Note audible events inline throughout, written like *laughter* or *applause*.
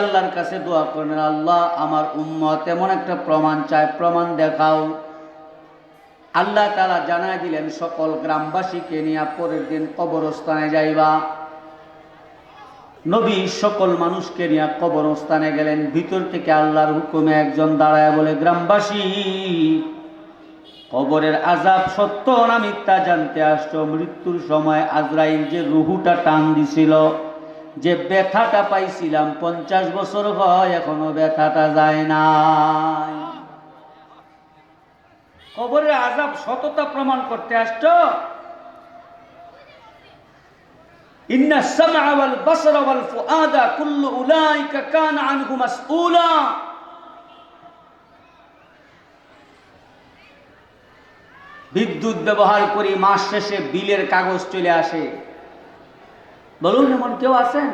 আল্লাহর কাছে দোয়া করেন আল্লাহ আমার উম্মত, এমন একটা প্রমাণ চায় প্রমাণ দেখাও। আল্লাহ তালা জানাই দিলেন, সকল গ্রামবাসীকে নিয়ে পরের দিন কবরস্থানে যাইবা। নবী সকল মানুষকে নিয়ে কবরস্থানে গেলেন, ভিতর থেকে আল্লাহর হুকুমে একজন দাঁড়ায় বলে, গ্রামবাসী, কবরের আজাব সত্য না মিথ্যা জানতে আসছো? মৃত্যুর সময় আজরাইল যে রুহুটা টান দিছিল যে ব্যথাটা পাইছিলাম, পঞ্চাশ বছর হয় এখনও ব্যথাটা যায় নাই। কবরের আজাব সততা প্রমাণ করতে আসছো? ইন্না ওয়াল ফুআদা কুল্লু উলাইকা কানা আনহু মাসউলা। বিদ্যুৎ ব্যবহার করি, মাস শেষে বিলের কাগজ চলে আসে। বলুন, এমন কেউ আছেন?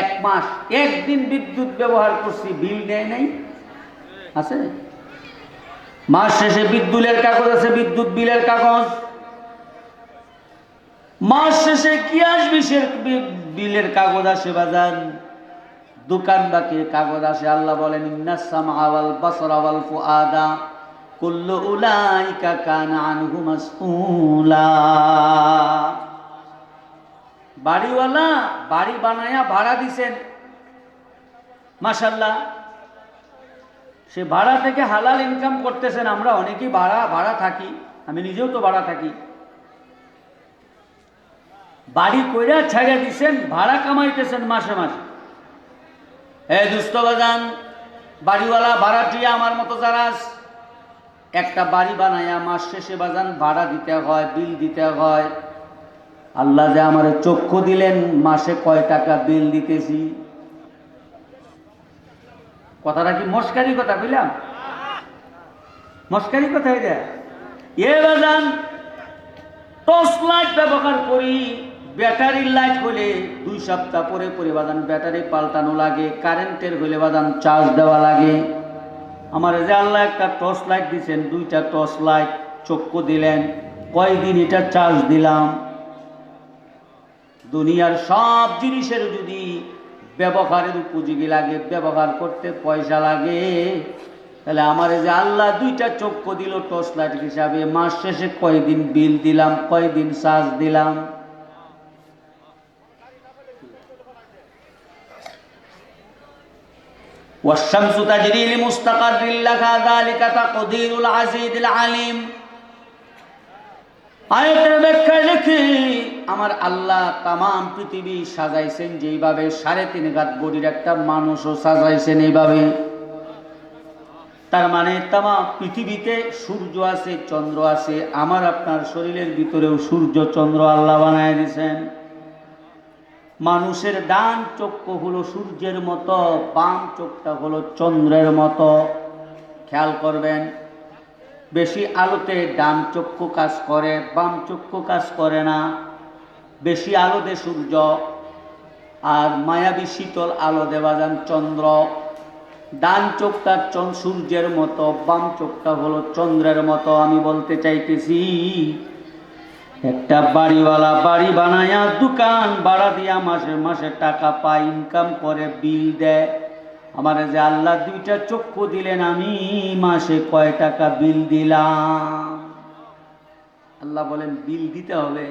এক মাস, একদিন বিদ্যুৎ ব্যবহার করছি, বিল নেয় নাই? আছে? মাস শেষে বিদ্যুতের কাগজ আছে, বিদ্যুৎ বিলের কাগজ। মাস শেষে কি আসবি সে বিলের কাগজ আসে বাজার দোকান বাকি, কাগজ আসে। আল্লাহ বলেন ইন্নাস সামআ ওয়াল বাসরা ওয়াল ফুআদা, কুল্লু উলাইকা কানা আনহু মাসউলা। বাড়িওয়ালা বাড়ি বানায়া ভাড়া দিছেন। মাশাল্লাহ, সে ভাড়া থেকে হালাল ইনকাম করতেছেন, আমরা অনেকেই ভাড়া ভাড়া থাকি, আমি নিজেও তো ভাড়া থাকি। বাড়ি কইরা ছাড়িয়া দিছেন, ভাড়া কামাইতেছেন মাসে মাসে। এ দুস্থ বাজান বাড়িওয়ালা ভাড়াটিয়া আমার মতো যারা একটা বাড়ি বানায়া মাস শেষে বাজান ভাড়া দিতে হয়, বিল দিতে হয়। আল্লাহ যে আমার চক্ষু দিলেন, মাসে কয় টাকা বিল দিতেছি? কথাটা কি মস্কারি কথা বুঝলাম মস্কারি কথা এটা এ বাজান, টর্চ লাইট ব্যবহার করি ব্যাটারির লাইট হলে দুই সপ্তাহ পরে পরে বাদান ব্যাটারি পাল্টানো লাগে, কারেন্টের হলে বাদান চার্জ দেওয়া লাগে। আমার যে আল্লাহ একটা টর্চ লাইট দিছেন, দুইটা টর্চ লাইট, চক্ষু দিলেন, কয়দিন এটা চার্জ দিলাম? দুনিয়ার সব জিনিসের যদি ব্যবহারের উপযোগী লাগে ব্যবহার করতে পয়সা লাগে তাহলে আমার এই যে আল্লাহ দুইটা চক্ষু দিল টর্চ লাইট হিসাবে মাস শেষে কয়দিন বিল দিলাম কয়দিন চার্জ দিলাম والشمس تجري لمستقر لها ذلك تقدير العزيز العليم আয়াতের ব্যাখ্যায় লিখি আমার আল্লাহ তামাম পৃথিবী সাজাইছেন যেইভাবে সাড়ে তিন ঘাত বডির একটা মানুষও সাজাইছেন এইভাবে। তার মানে তামা পৃথিবীতে সূর্য আছে, চন্দ্র আছে, আমার আপনার শরীরের ভিতরেও সূর্য, চন্দ্র আল্লাহ বানায় দিয়েছেন। মানুষের ডান চক্ষু হলো সূর্যের মতো, বাম চোখটা হলো চন্দ্রের মতো। খেয়াল করবেন, বেশি আলোতে ডান চক্ষু কাজ করে, বাম চক্ষু কাজ করে না। বেশি আলোতে সূর্য, আর মায়াবী শীতল আলো দেওয়া যান চন্দ্র। ডান চোখটা সূর্যের মতো, বাম চোখটা হলো চন্দ্রের মতো, আমি বলতে চাইতেছি। একটা বাড়িওয়ালা বাড়ি বানায়া দোকান ভাড়া দিয়া মাসে মাসে টাকা পায় ইনকাম করে বিল দেয়। আমার যে আল্লাহ দুইটা চক্ষু দিলেন, আমি মাসে কয় টাকা বিল দিলাম? আল্লাহ বলেন বিল দিতে হবে।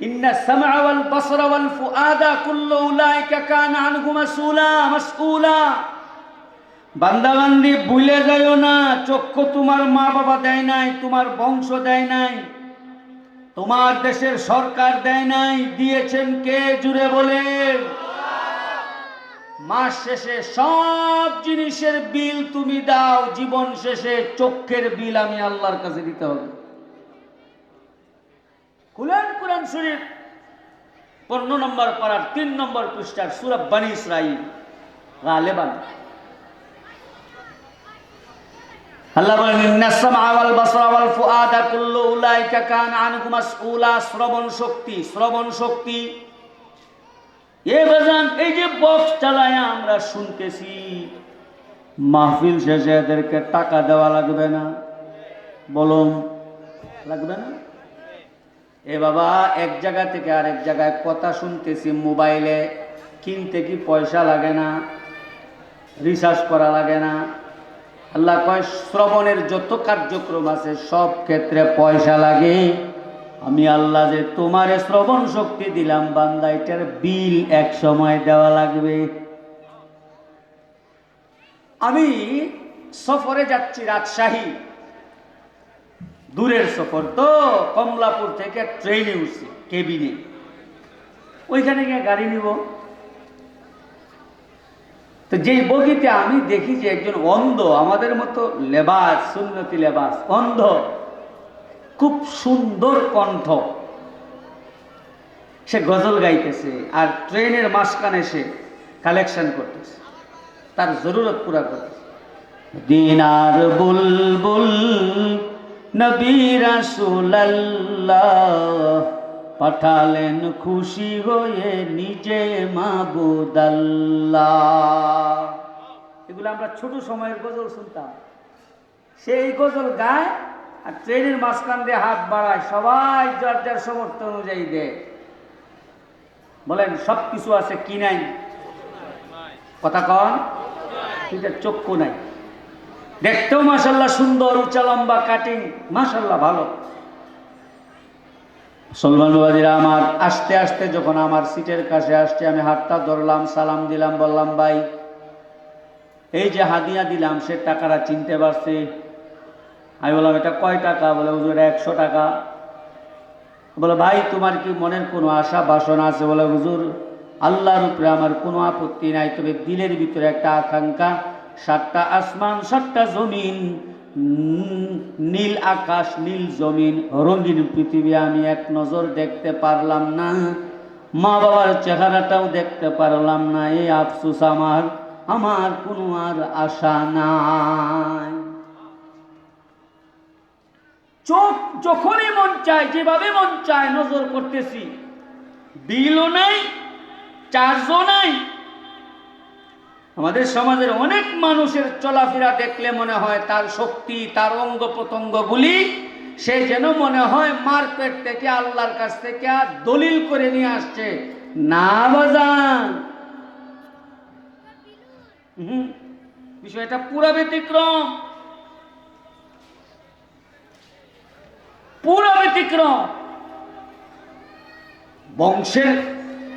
ইন্না সামআ ওয়াল বাসরা ওয়াল ফুআদা কুল্লু উলাইকা কানা আনহু মাসউলা মাসউলা। বান্দা ভুলে যাইও না, চক্ষু তোমার মা বাবা দেয় নাই, তোমার বংশ দেয় নাই, তোমার দেশের সরকার দেয় নাই, দিয়েছেন কে জুড়ে বলে? মাস শেষে সব জিনিসের বিল তুমি দাও, জীবন শেষে চক্ষের বিল আমি আল্লাহর কাছে দিতে হবে। কুরআন কুরআন শরীফ, পনেরো নম্বর পাড়ার তিন নম্বর পৃষ্ঠার সুরব বানী ইসরাইল গালেবান। আল্লাহ বলেন ইন্নাস সামআ ওয়াল বাসরা ওয়াল ফুআদা কুল্লু উলাইকা কানা আনহু মাসউলা। শ্রবণ শক্তি শ্রবণ শক্তি। এ বাজান, এই যে বক্স চালায় আমরা শুনতেছি, মাহফিল শেষে এদেরকে টাকা দেওয়া লাগবে না? বলুন, লাগবে না? এ বাবা, এক জায়গা থেকে আরেক জায়গায় কথা শুনতেছি মোবাইলে। কিনতে কি পয়সা লাগে না? রিসার্চ করা লাগে না? আল্লাহ কয়, শ্রবণের যত কার্যক্রম আছে, সব ক্ষেত্রে পয়সা লাগে। আমি আল্লাহ যে তোমারে শ্রবণ শক্তি দিলাম, বান্দা এটার বিল এক সময় দেওয়া লাগবে। আমি সফরে যাচ্ছি রাজশাহী। দূরের সফর তো কমলাপুর থেকে ট্রেনে উঠছি, কেবিনে। ওইখানে গিয়ে গাড়ি নিব। তো যেই বগিতে আমি দেখি যে একজন অন্ধ, আমাদের মতো লেবাস, সুন্নতি লেবাস, অন্ধ, খুব সুন্দর কণ্ঠ। সে গজল গাইতেছে আর ট্রেনের মাঝখানে সে কালেকশন করতেছে। তার জরুরত পুরা করতেছে। দিনার বুলবুল নবী রাসূলুল্লাহ পাঠালেন খুশি হয়ে নিজে মাবুদাল্লাহ। এগুলো আমরা ছোট সময়ের গজল শুনতাম। সেই গজল গায় আর ট্রেনের মাঝখান দিয়ে হাত বাড়ায় সবাই যার যার সমর্থ অনুযায়ী দেয়। বলেন সব কিছু আছে কি নাই? কথা কন? চক্ষু নাই। দেখতেও মাসাল্লাহ সুন্দর, উঁচা, লম্বা কাটিং মাসাল্লাহ ভালো। সলমানবাদীরা আমার আস্তে আস্তে যখন আমার সিটের কাছে আসছে, আমি হাতটা ধরলাম, সালাম দিলাম, বললাম, ভাই, এই যে হাদিয়া দিলাম, সে টাকাটা চিনতে পারছে? আমি বললাম, এটা কয় টাকা? বলে, হুজুর, একশো টাকা। বলে, ভাই, তোমার কি মনের কোনো আশা, বাসনা আছে? বলে, হুজুর, আল্লাহর উপরে আমার কোনো আপত্তি নাই, তবে দিলের ভিতরে একটা আকাঙ্ক্ষা সাতটা আসমান, সাতটা জমিন নীল আকাশ, নীল জমিন, রঙিন পৃথিবী আমি এক নজর দেখতে পারলাম না। মা বাবার চেহারাটাও দেখতে পারলাম না এই আফসুস আমার আমার কোনো আর আশা নাই। চোখ যখনই মন চায়, যেভাবে মন চায়, নজর করতেছি। বিলও নাই, চার্জও নাই আমাদের সমাজের অনেক মানুষের চলাফেরা দেখলে মনে হয় তার শক্তি, তার অঙ্গ প্রত্যঙ্গগুলি সে যেন মনে হয় মারপেট থেকে আল্লাহর কাছ থেকে আর দলিল করে নিয়ে আসছে। না বাজান। বিষয়টা পুরা ব্যতিক্রম। পুরো ব্যতিক্রম। বংশের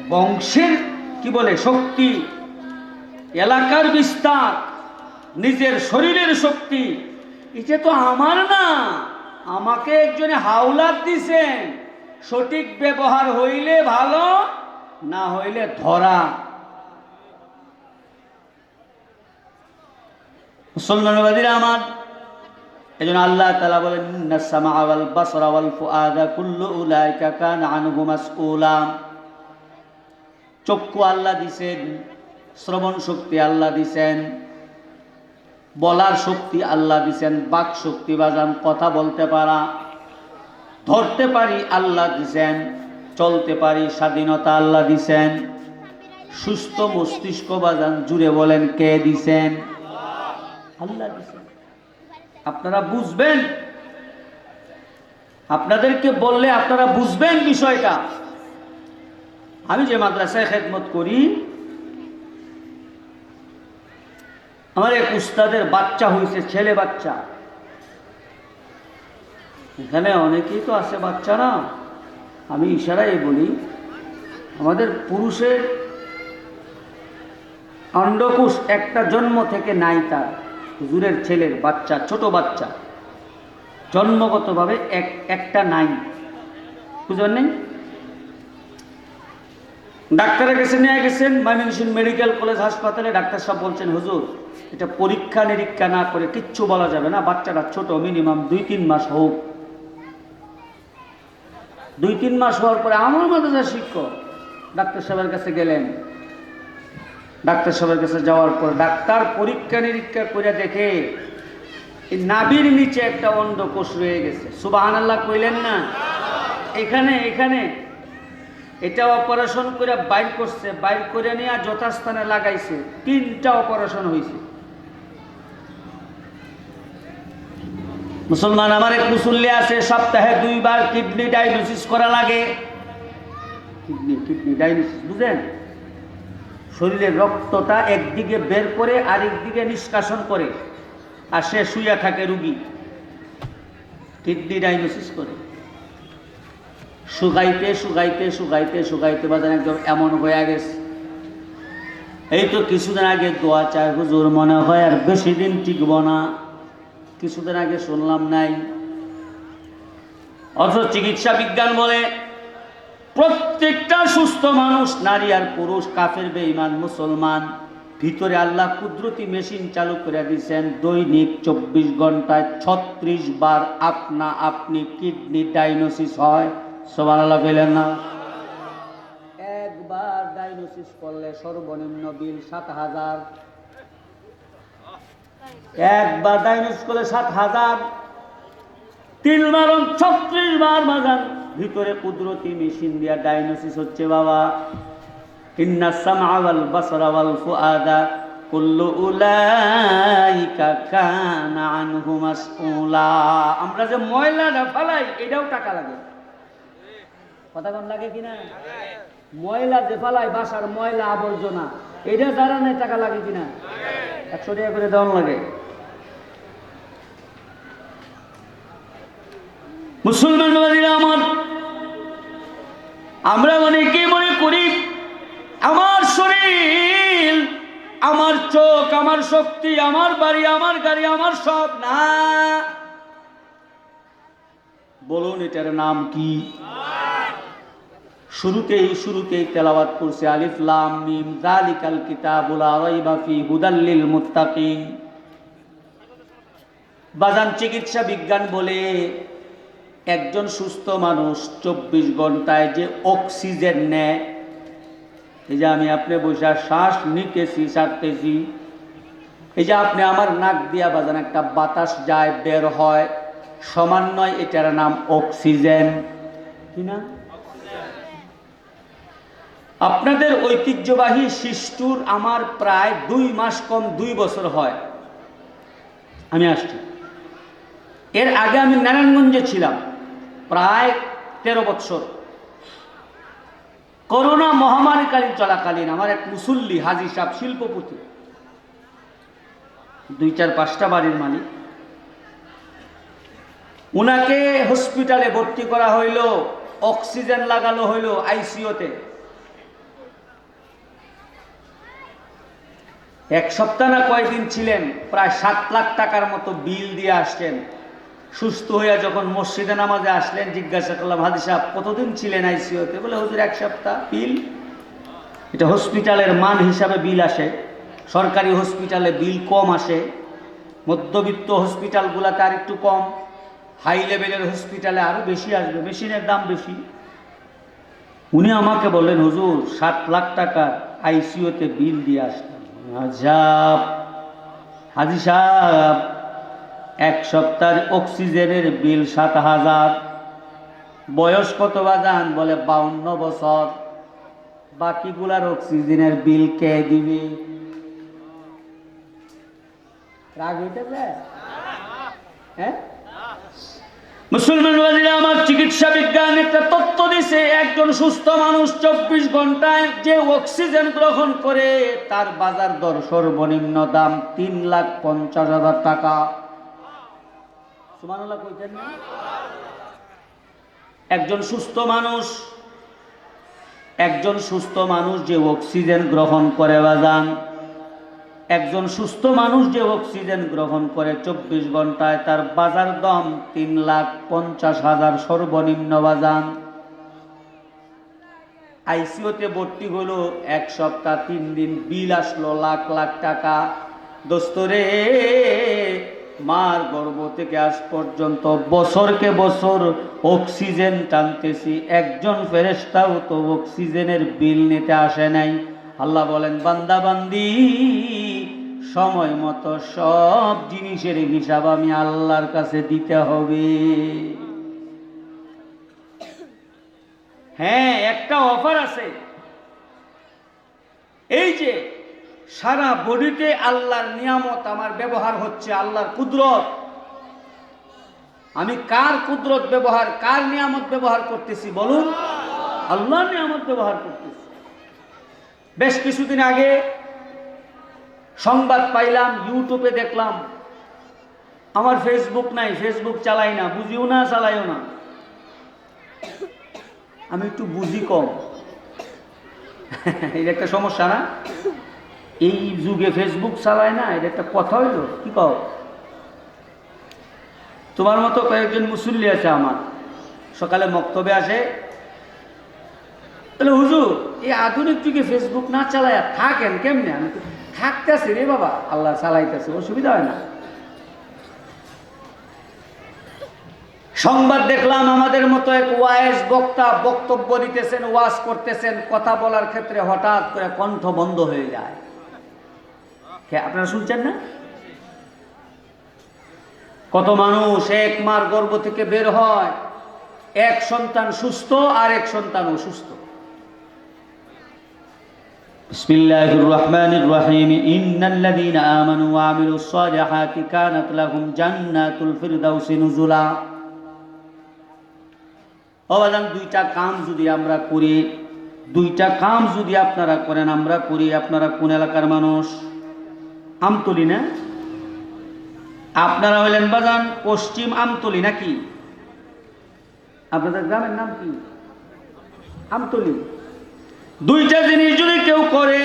বংশের কি বলে শক্তি এলাকার বিস্তার, নিজের শরীরের শক্তি। এটা তো আমার না, আমাকে একজনে হাওলাত দিছেন, সঠিক ব্যবহার হইলে ভালো, না হইলে ধরা। মুসলমানবাদীরা আমার এই জন্য আল্লাহ তালা বলেন "ইন্নাস সামা ওয়াল বাসরা ওয়াল ফুআদা কুল্লু উলাইকা কানা আনহু মাসউলা। চক্ষু আল্লাহ দিছেন শ্রবণ শক্তি আল্লাহ দিছেন, বলার শক্তি আল্লাহ দিছেন, বাক শক্তি বাজান, কথা বলতে পারা, ধরতে পারি আল্লাহ দিছেন, চলতে পারি স্বাধীনতা আল্লাহ দিছেন, সুস্থ মস্তিষ্ক বাজান, জুড়ে বলেন কে দিছেন? আল্লাহ দিছেন। আপনারা বুঝবেন? আপনাদেরকে বললে আপনারা বুঝবেন বিষয়টা। আমি যে মাদ্রাসায় খেদমত করি আমার এক উস্তাদের বাচ্চা হয়েছে ছেলে বাচ্চা। এখানে অনেকেই তো আছে বাচ্চারা আমি ইশারাই বলি, আমাদের পুরুষের অন্ডকুশ একটা জন্ম থেকে নাই তার। হুজুরের ছেলের বাচ্চা, ছোট বাচ্চা। জন্মগতভাবে এক একটা নাই। বুঝবেন নেই? ডাক্তারের কাছে নিয়ে গেছেন, ময়মনসিংহ মেডিকেল কলেজ হাসপাতালে। ডাক্তার সাহেব বলছেন, হুজুর, এটা পরীক্ষা নিরীক্ষা না করে কিচ্ছু বলা যাবে না। বাচ্চাটা ছোট মিনিমাম দুই তিন মাস হোক। দুই তিন মাস হওয়ার পরে আমার মাদ্রাসার শিক্ষক ডাক্তার সাহেবের কাছে গেলেন। ডাক্তার সাহেবের কাছে যাওয়ার পর ডাক্তার পরীক্ষা নিরীক্ষা করে দেখে নাভির নিচে একটা অন্ডকোষ রয়ে গেছে। সুবাহান আল্লাহ কইলেন না? এখানে এখানে। এটা অপারেশন করে বাইর করছে, বাইর করে নিয়ে যথাস্থানে লাগাইছে। তিনটা অপারেশন হয়েছে মুসলমান আমার এক মুসল্লি আছে, সপ্তাহে দুইবার কিডনি ডায়ালিসিস করা লাগে। কিডনি কিডনি ডায়ালিসিস, বুঝেন? শরীরের রক্তটা একদিকে বের করে আরেক দিকে নিষ্কাশন করে, আর সে শুয়ে থাকে রুগী। কিডনি ডায়াগনোসিস করে। শুকাইতে শুকাইতে শুকাইতে শুকাইতে বাজার একদম এমন হয়ে গেছে। এই তো কিছুদিন আগে দোয়া চায়, হুজুর, মনে হয় আর বেশি দিন টিকব না। কিছুদিন আগে শুনলাম নাই। অথচ চিকিৎসা বিজ্ঞান বলে, প্রত্যেকটা সুস্থ মানুষ, নারী আর পুরুষ, কাফের, বেঈমান, মুসলমান, ভিতরে আল্লাহ কুদরতি মেশিন চালু করে দিয়েছেন, দৈনিক চব্বিশ ঘন্টায় ছত্রিশ বার আপনা আপনি কিডনি ডায়াগনোসিস হয়। সবার আল্লাহ পেলেন না। একবার ডায়াগনোসিস করলে সর্বনিম্ন বিল সাত হাজার। একবার ডায়াগনোসিস করলে সাত হাজার। তিন মারণ ছত্রিশ বার বাজান ভিতরে কুদরতি মেশিন দিয়া ডায়াগনোসিস হচ্ছে বাবা। ইন্না সামআ ওয়াল বাসারা ওয়াল ফুআদা। কুল্লু উলাইকা কানা আনহু মাসউলা। আমরা যে ময়লাটা ফালাই, এটাও টাকা লাগে। কথা কোন লাগে কিনা ময়লা যে বাসার ময়লা আবর্জনা, এটা যারা নেই টাকা লাগে কিনা একশো টাকা করে দেওয়ান লাগে। আমার, আমরা মনে করি? আমার শরীর, আমার চোখ, আমার শক্তি, আমার বাড়ি, আমার গাড়ি, আমার সব না। বলুন এটার নাম কি? শুরুতেই শুরুতেই তেলাওয়াত করছে আলিফ লাম মিম, যালিকাল কিতাবুল ফি হুদাল লিল মুত্তাকিন। বাজান চিকিৎসা বিজ্ঞান বলে একজন সুস্থ মানুষ চব্বিশ ঘন্টায় যে অক্সিজেন নেয়, এই যে আমি আপনি বসে শ্বাস নিতেছি, ছাড়তেছি, এই যে আপনি আমার নাক দিয়া বাজান একটা বাতাস যায়, বের হয় সমান্বয় এটার নাম অক্সিজেন। কি না আপনাদের ঐতিহ্যবাহী শিষ্টুর আমার প্রায় দুই মাস কম দুই বছর হয়। আমি আসছি। এর আগে আমি নারায়ণগঞ্জে ছিলাম, প্রায় তেরো বছর। করোনা মহামারীকালীন চলাকালীন আমার এক মুসল্লি হাজি সাহেব শিল্পপতি, দুই চার পাঁচটা বাড়ির মালিক, উনাকে হসপিটালে ভর্তি করা হইল অক্সিজেন লাগানো হইল আইসিওতে এক সপ্তাহ না কয়দিন ছিলেন, প্রায় সাত লাখ টাকার মতো বিল দিয়ে আসছেন সুস্থ হইয়া যখন মসজিদে নামাজে আসলেন, জিজ্ঞাসা করলাম, হাদি সাহেব, কতদিন ছিলেন আইসিওতে বলে, হুজুর, এক সপ্তাহ, বিল? এটা হসপিটালের মান হিসাবে বিল আসে। সরকারি হসপিটালে বিল কম আসে। মধ্যবিত্ত হসপিটালগুলোতে আর একটু কম। হাই লেভেলের হসপিটালে আরও বেশি আসবে। মেশিনের দাম বেশি। উনি আমাকে বললেন, হুজুর, সাত লাখ টাকা আইসিওতে বিল দিয়ে আসলাম আজাব। হাজি সাহেব, এক সপ্তাহের অক্সিজেনের বিল সাত হাজার। বয়স কত বাজান বলে বাউন্ন বছর। বাকিগুলার অক্সিজেনের বিল কে দিবে? রাগ হইতেছে? হ্যাঁ? মুসলমান বাজিরা আমার চিকিৎসা বিজ্ঞান একটা তত্ত্ব দিছে, একজন সুস্থ মানুষ চব্বিশ ঘন্টায় যে অক্সিজেন গ্রহণ করে, তার বাজার দর সর্বনিম্ন দাম তিন লাখ পঞ্চাশ হাজার টাকা। একজন সুস্থ মানুষ, একজন সুস্থ মানুষ যে অক্সিজেন গ্রহণ করে বাজান একজন সুস্থ মানুষ যে অক্সিজেন গ্রহণ করে চব্বিশ ঘন্টায়, তার বাজার দম তিন লাখ পঞ্চাশ হাজার সর্বনিম্ন বাজান আইসিওতে ভর্তি হলো এক সপ্তাহ, তিন দিন বিল আসলো লাখ লাখ টাকা। দোস্তরে মার গর্ভ থেকে আজ পর্যন্ত বছরকে বছর অক্সিজেন টানতেছি। একজন ফেরেস্তাও তো অক্সিজেনের বিল নিতে আসে নাই। আল্লাহ বলেন, বান্দা, বান্দি, সময় মতো সব জিনিসের হিসাব আমি আল্লাহর কাছে দিতে হবে। হ্যাঁ একটা অফার আছে। এই যে সারা বডিতে আল্লাহর নিয়ামত আমার ব্যবহার হচ্ছে, আল্লাহর কুদরত। আমি কার কুদরত ব্যবহার, কার নিয়ামত ব্যবহার করতেছি বলুন? আল্লাহর নিয়ামত ব্যবহার করতেছি। বেশ কিছুদিন আগে সংবাদ পাইলাম, ইউটিউবে দেখলাম। আমার ফেসবুক নাই ফেসবুক চালাই না, বুঝিও না, চালাইও না। আমি একটু বুঝি কম। *laughs* এটা একটা সমস্যা না? এই যুগে ফেসবুক চালায় না, এটা একটা কথা হইল, কি কও? তোমার মতো কয়েকজন মুসল্লি আছে আমার। সকালে মক্তবে আসে তাহলে হুজুর, এই আধুনিক যুগে ফেসবুক না চালায় থাকেন কেমনে? আমি থাকতেছি রে বাবা। আল্লাহ চালাইতেছে, অসুবিধা হয় না। সংবাদ দেখলাম আমাদের মতো এক ওয়াইজ বক্তা বক্তব্য দিতেছেন, ওয়াজ করতেছেন, কথা বলার ক্ষেত্রে হঠাৎ করে কণ্ঠ বন্ধ হয়ে যায়। আপনারা শুনছেন না? কত মানুষ এক মার গর্ভ থেকে বের হয়। এক সন্তান সুস্থ আর এক সন্তান অসুস্থ بسم الله الرحمن الرحيم إن الذين آمنوا وعملوا الصالحات كانت لهم جنات الفردوس نزلا অবাদান দুইটা কাম যদি আমরা করি দুইটা কাম যদি আপনারা করেন আমরা করি আপনারা কোন এলাকার মানুষ আমতলি না আপনারা হইলেন বাজান পশ্চিম আমতলি নাকি আপনাদের গ্রামের নাম কি আমতলি দুইটা জিনিস যদি কেউ করে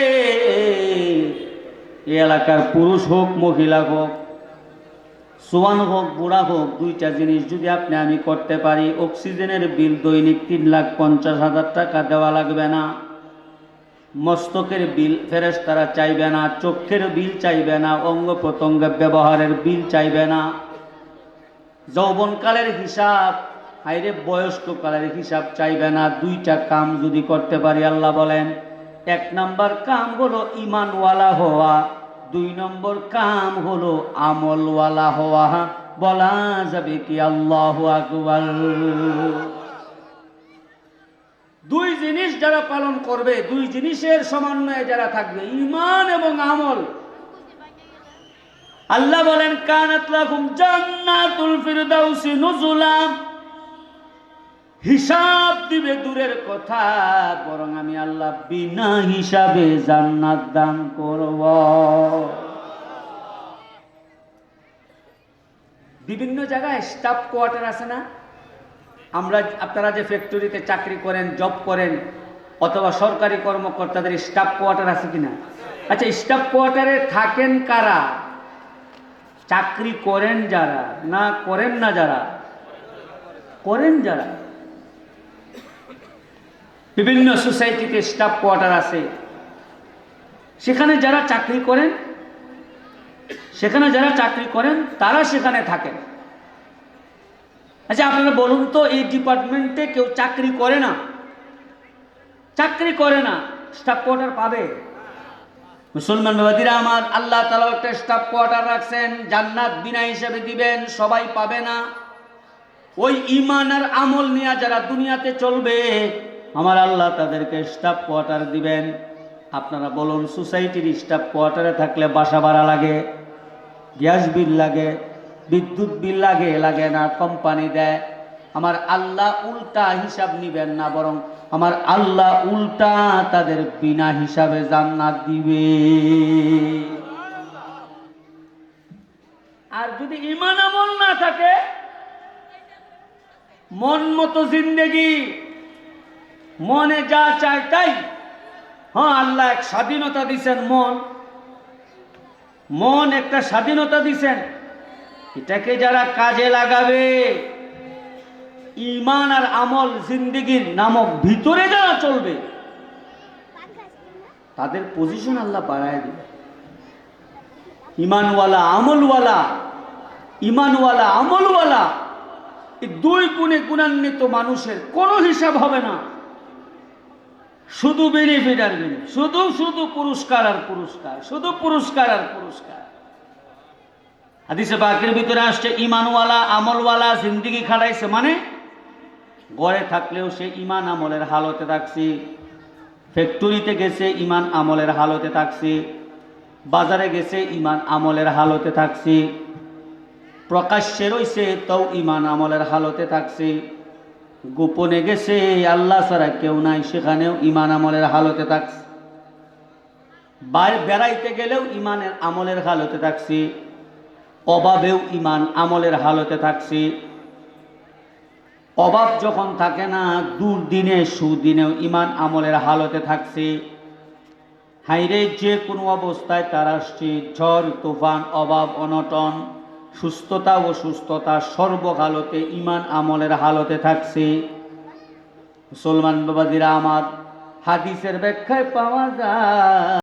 এই এলাকার পুরুষ হোক, মহিলা হোক সোয়ান হোক, বুড়া হোক, দুইটা জিনিস যদি আপনি আমি করতে পারি, অক্সিজেনের বিল দৈনিক তিন লাখ পঞ্চাশ হাজার টাকা দেওয়া লাগবে না। মস্তকের বিল ফেরেস তারা চাইবে না চোখের বিল চাইবে না, অঙ্গ প্রত্যঙ্গের ব্যবহারের বিল চাইবে না। যৌবনকালের হিসাব হাইরে বয়স্ক কালের হিসাব চাইবে না, দুইটা কাম যদি করতে পারি, আল্লাহ বলেন। এক নম্বর কাম হলো ইমানওয়ালা হওয়া, দুই নম্বর কাম হলো আমলওয়ালা হওয়া। বলা যাবে কি আল্লাহ আকবার। দুই জিনিস যারা পালন করবে, দুই জিনিসের সমন্বয়ে যারা থাকবে ইমান এবং আমল। আল্লাহ বলেন, কানাত লাকুম জান্নাতুল ফিরদাউসি নুজুলা। হিসাব দিবে দূরের কথা, বরং আমি আল্লাহ বিনা হিসাবে জান্নাত দান করব। বিভিন্ন জায়গায় স্টাফ কোয়ার্টার আছে না? আমরা, আপনারা যে ফ্যাক্টরিতে চাকরি করেন জব করেন, অথবা সরকারি কর্মকর্তাদের স্টাফ কোয়ার্টার আছে কিনা? আচ্ছা স্টাফ কোয়ার্টারে থাকেন কারা? চাকরি করেন যারা, না করেন না যারা? করেন যারা? বিভিন্ন সোসাইটিতে স্টাফ কোয়ার্টার আছে। সেখানে যারা চাকরি করেন, সেখানে যারা চাকরি করেন, তারা সেখানে থাকেন। আচ্ছা আপনারা বলুন তো, এই ডিপার্টমেন্টে কেউ চাকরি করে না? চাকরি করে না, স্টাফ কোয়ার্টার পাবে? মুসলমান বাবাদিরা, আমার আল্লাহ তালা একটা স্টাফ কোয়ার্টার রাখছেন, জান্নাত বিনা হিসেবে দিবেন, সবাই পাবে না। ওই ইমান আর আমল নিয়ে যারা দুনিয়াতে চলবে আমার আল্লাহ তাদেরকে স্টাফ কোয়ার্টার দিবেন। আপনারা বলুন সোসাইটির স্টাফ কোয়ার্টারে থাকলে বাসা ভাড়া লাগে, গ্যাস বিল লাগে, বিদ্যুৎ বিল লাগে লাগে না কোম্পানি দেয়। আমার আল্লাহ উল্টা হিসাব নিবেন না, বরং আমার আল্লাহ উল্টা তাদের বিনা হিসাবে জান্নাত দিবে। আর যদি ইমান আমল না থাকে, মন মতো জিন্দেগি মনে যা চায় তাই। হ্যাঁ আল্লাহ এক স্বাধীনতা দিছেন মন। মন একটা স্বাধীনতা দিছেন। এটাকে যারা কাজে লাগাবে ইমান আর আমল জিন্দিগির নামক ভিতরে যারা চলবে, তাদের পজিশন আল্লাহ বাড়ায় দিবে। ইমানওয়ালা আমলওয়ালা ইমানওয়ালা আমলওয়ালা, এই দুই গুণে গুণান্বিত মানুষের কোনো হিসাব হবে না। শুধু বেনিফিট আর বেনিফিট শুধু শুধু পুরস্কার আর পুরস্কার, শুধু পুরস্কার আর পুরস্কার। হাদিসে বাকের ভিতরে আসছে, ইমানওয়ালা, আমলওয়ালা জিন্দিগি খাটাইছে মানে গড়ে থাকলেও সে ইমান আমলের হালতে থাকছে, ফ্যাক্টরিতে গেছে, ইমান আমলের হালতে থাকছে, বাজারে গেছে, ইমান আমলের হালতে থাকছে, প্রকাশ্যে রইছে, তাও ইমান আমলের হালতে থাকছে। গোপনে গেছে, আল্লাহ ছাড়া কেউ নাই, সেখানেও ইমান আমলের হালতে থাকছে। বাইরে বেড়াইতে গেলেও ইমানের আমলের হালতে থাকছি, অভাবেও ইমান আমলের হালতে থাকছি। অভাব যখন থাকে না, দুর্দিনে, সুদিনেও ইমান আমলের হালতে থাকছি। হাইরে যে কোনো অবস্থায় তার আসছে ঝড়, তুফান, অভাব, অনটন। সুস্থতা ও সুস্থতা সর্বকালতে ইমান আমলের হালতে থাকছে। মুসলমান বাবাজিরা, আমার হাদিসের ব্যাখ্যায় পাওয়া যায়।